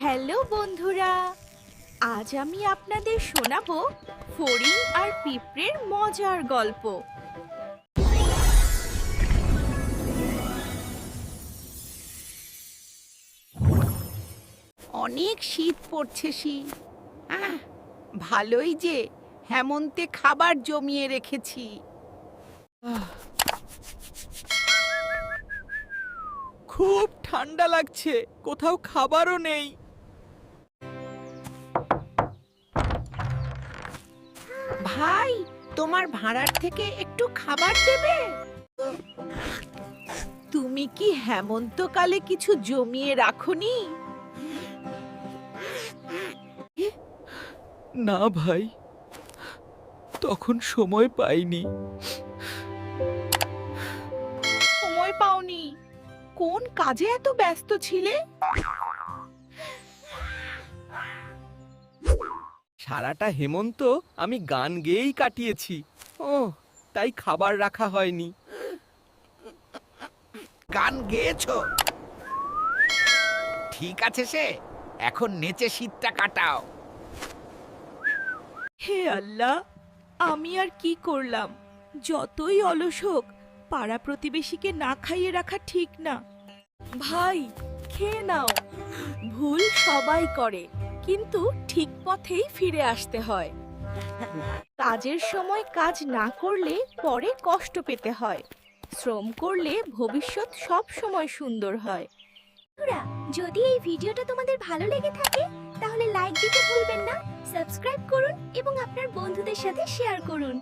Hello বন্ধুরা, আজ আমি আপনাদের শোনাবো ফড়িং আর পিঁপড়ের মজার গল্প। অনেক শীত পড়ছে আহ, ভালোই যে হেমন্তে খাবার জমিয়ে রেখেছি। খুব ঠান্ডা লাগছে, কোথাও খাবারও নেই। ভাই তোমার ভাড়ার থেকে একটু খাবার দেবে? তুমি কি হেমন্তকালে কিছু জমিয়ে রাখোনি? না ভাই তখন সময় পাইনি। সময় পাওনি। কোন কাজে এত ব্যস্ত ছিলে? সারাটা হেমন্ত আমি গান গেয়েই কাটিয়েছি। ও তাই খাবার রাখা হয়নি। গান গেয়েছো? ঠিক আছে সে এখন নেচে শীতটা কাটাও। হে আল্লাহ আমি আর কি করলাম? যতই অলস হোক পাড়া প্রতিবেশীকে না খাইয়ে রাখা ঠিক না। ভাই খেয়ে নাও। ভুল সবাই করে। কিন্তু ঠিক পথেই ফিরে আসতে হয়। কাজের সময় কাজ না করলে পরে কষ্ট পেতে হয়। শ্রম করলে ভবিষ্যৎ সব সময় সুন্দর হয়। যদি এই ভিডিওটা তোমাদের ভালো লেগে থাকে, তাহলে লাইক দিতে ভুলবেন না সাবস্ক্রাইব করুন এবং আপনার বন্ধুদের সাথে শেয়ার করুন।